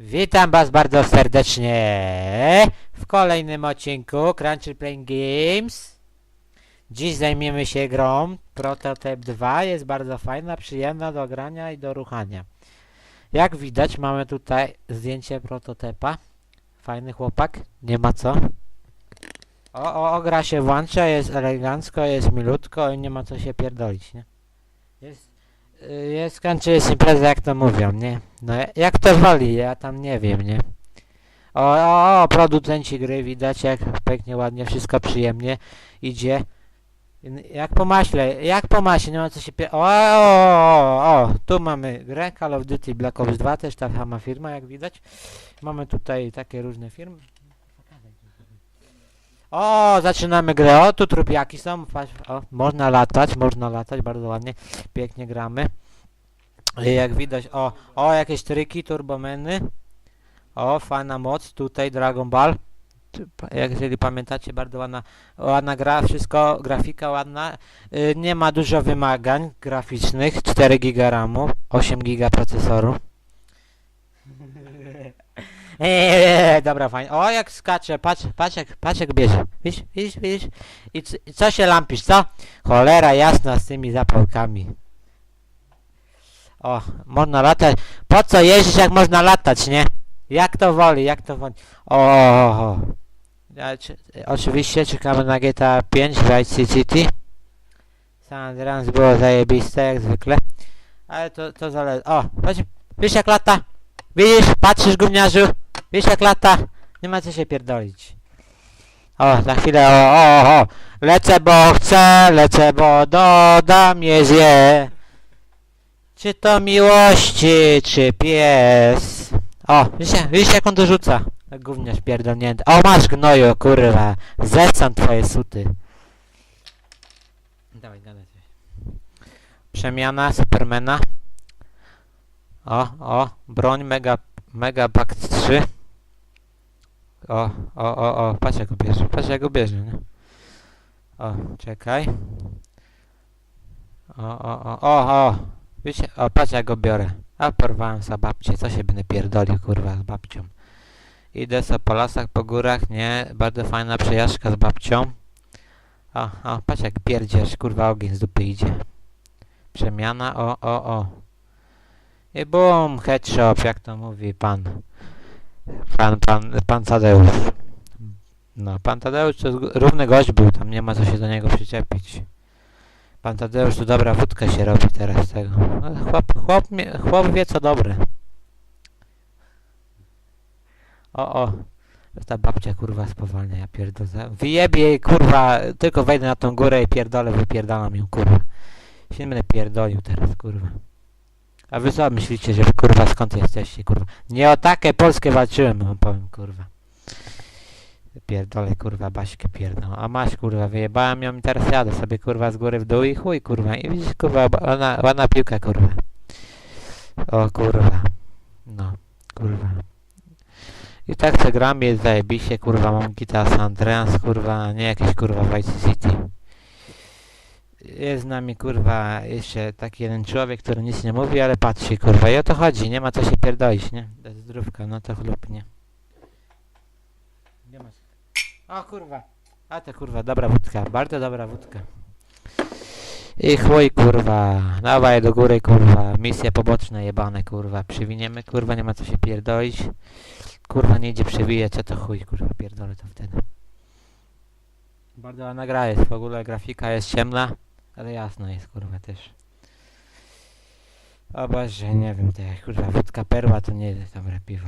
Witam Was bardzo serdecznie w kolejnym odcinku Crunchy Playing Games. Dziś zajmiemy się grą Prototype 2. Jest bardzo fajna, przyjemna do grania i do ruchania. Jak widać mamy tutaj zdjęcie prototypa. Fajny chłopak, nie ma co. O, o, o, gra się włącza, jest elegancko, jest milutko i nie ma co się pierdolić, nie? Jest, y, jest jest impreza, jak to mówią, nie? No ja- jak to woli, ja tam nie wiem, nie? O, o, o, producenci gry widać, jak pięknie, ładnie, wszystko przyjemnie idzie. Jak po maśle, jak po maśle, nie ma co się pie... O, o, o, tu mamy grę Call of Duty Black Ops 2, też ta sama firma, jak widać. Mamy tutaj takie różne firmy. O, zaczynamy grę. O, tu trupiaki są. O, można latać, można latać, bardzo ładnie. Pięknie gramy. I Jak widać, o, o, jakieś triki, turbomeny. O, fajna moc, tutaj Dragon Ball. Jak jeżeli pamiętacie, bardzo ładna, ładna gra, wszystko, grafika ładna. Y, nie ma dużo wymagań graficznych, 4 GB RAMu, 8 GB procesoru. Eee, dobra, fajnie. O, jak skacze, patrz, patrz jak, patrz jak bierze. Widzisz, widzisz, widzisz? I, i co się lampisz, co? Cholera jasna z tymi zapałkami. O, można latać. Po co jeździć, jak można latać, nie? Jak to woli, jak to woli. O. Ja, czy, oczywiście czekamy na GTA 5 w Vice City. San Andreas było zajebiste, jak zwykle. Ale to, to zależy. O, patrz, wiesz jak lata? Widzisz, patrzysz gówniarzu? Wiesz jak lata? Nie ma co się pierdolić. O, za chwilę, o, o, o. Lecę, bo chcę, lecę, bo dodam je zje. Czy to miłości, czy pies? O, widzisz, widzisz jak on to rzuca? Jak Gówniarz pierdolnięty. O, masz gnoju, kurwa. Zecam twoje suty. Dawaj, gadaj. Przemiana Supermana. O, o, broń Mega, Mega Pack 3. O, o, o, o, patrz jak go bierze, patrz jak go bierze, nie? O, czekaj. O, o, o, o, o, wiecie, o, patrz jak go biorę. A, porwałem za babcię, co się będę pierdolił, kurwa, z babcią. Idę sobie po lasach, po górach, nie? Bardzo fajna przejażdżka z babcią. O, o, patrz jak pierdziesz, kurwa, ogień z dupy idzie. Przemiana, o, o, o. I bum, headshot, jak to mówi pan. Pan, pan, pan Tadeusz. No, pan Tadeusz to równy gość był, tam nie ma co się do niego przyczepić. Pan Tadeusz tu dobra wódka się robi teraz tego. No, Chłop, chłop, chłop wie co dobre. O, o. Ta babcia kurwa spowalnia, ja pierdolę. Wyjebie jej kurwa, tylko wejdę na tą górę i pierdolę, wypierdalam ją kurwa. Się nie będę pierdolił teraz kurwa. A wy co myślicie, że kurwa skąd jesteście kurwa? Nie o takie polskie walczyłem, powiem kurwa. Pierdolę kurwa, Baśkę pierdolę. A masz kurwa, wyjebałem ją i teraz jadę sobie kurwa z góry w dół i chuj kurwa. I widzisz kurwa, ładna, ładna piłka kurwa. O kurwa. No, kurwa. I tak co gram jest zajebiście kurwa, mam gita San Andreas kurwa, nie jakieś kurwa Vice City. Jest z nami kurwa jeszcze taki jeden człowiek, który nic nie mówi, ale patrzy kurwa i o to chodzi, nie ma co się pierdolić, nie? To jest zdrówka, no to chlub, nie? Nie masz. O kurwa, a to kurwa, dobra wódka, bardzo dobra wódka. I chuj kurwa, dawaj do góry kurwa, misje poboczne jebane kurwa, przywiniemy kurwa, nie ma co się pierdolić. Kurwa nie idzie przewijać, co to chuj kurwa, pierdolę to wtedy. Bardzo ładna gra jest, w ogóle grafika jest ciemna. Ale jasno jest kurwa też. O Boże, nie wiem, to jak kurwa wódka perła to nie jest dobre piwo.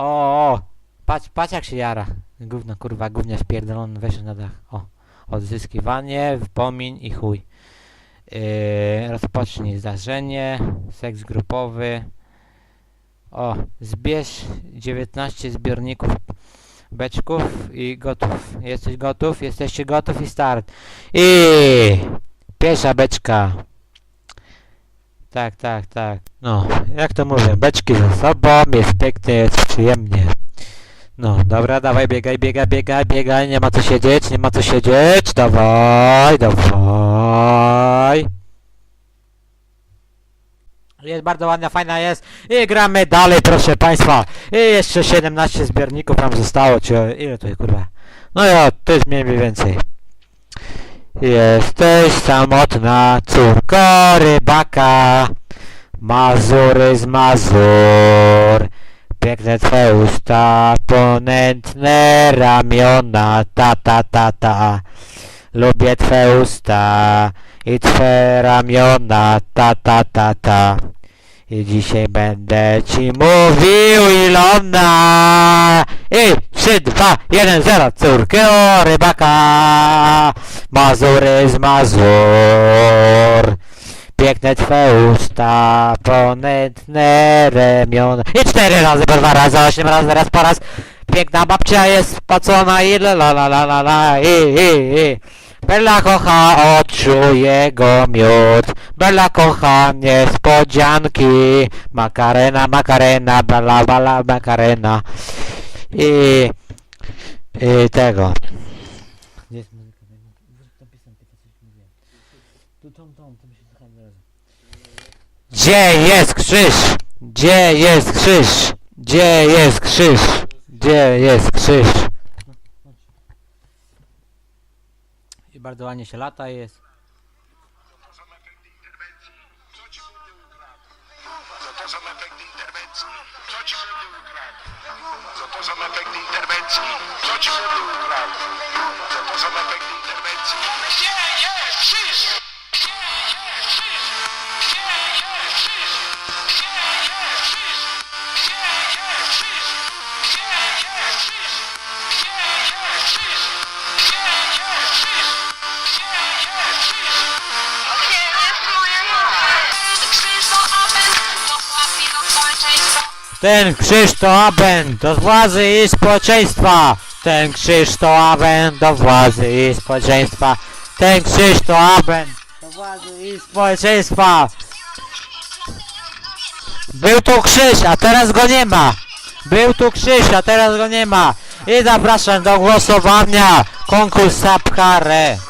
O, o, patrz, patrz jak się jara. Gówno kurwa, gównia spierdolony, weź na dach. O, odzyskiwanie, pomiń i chuj. Yy, rozpocznij zdarzenie, seks grupowy. O, zbierz 19 zbiorników beczków i gotów. Jesteś gotów? Jesteście gotów i start. I pierwsza beczka. Tak, tak, tak. No, jak to mówię, beczki ze sobą, jest pięknie, jest przyjemnie. No, dobra, dawaj, biegaj, biegaj, biegaj, biegaj, nie ma co siedzieć, nie ma co siedzieć, dawaj, dawaj. Jest bardzo ładna, fajna jest. I gramy dalej, proszę państwa. I jeszcze 17 zbiorników nam zostało. Czy ile to kurwa? No ja, to jest mniej więcej. Jesteś samotna córko rybaka. Mazury z Mazur. Piękne twe usta, ponętne ramiona, ta ta ta ta. Lubię twe usta i twe ramiona, ta ta ta ta. I dzisiaj będę ci mówił Ilona. I 3, 2, 1, 0, córkę o rybaka. Mazury z Mazur. Piękne twe usta, ponętne ramiona. I cztery razy, po dwa razy, osiem razy, raz po raz. Piękna babcia jest spacona i la la la la la la i i i. Bella kocha oczu jego miód. Bella kocha niespodzianki. Makarena, makarena, bala bala makarena. I, i tego. Gdzie jest muzyka? Tą piosenkę, coś mówiłem. Tu tą, tą, to mi się. Gdzie jest krzyż? Gdzie jest krzyż? Gdzie jest krzyż? Gdzie jest krzyż? I bardzo ładnie się lata jest. Ten krzyż to aben do władzy i społeczeństwa. Ten krzyż to aben do władzy i społeczeństwa. Ten krzyż to aben do władzy i społeczeństwa. Był tu krzyż, a teraz go nie ma. Był tu krzyż, a teraz go nie ma. I zapraszam do głosowania. Konkurs Sapkare.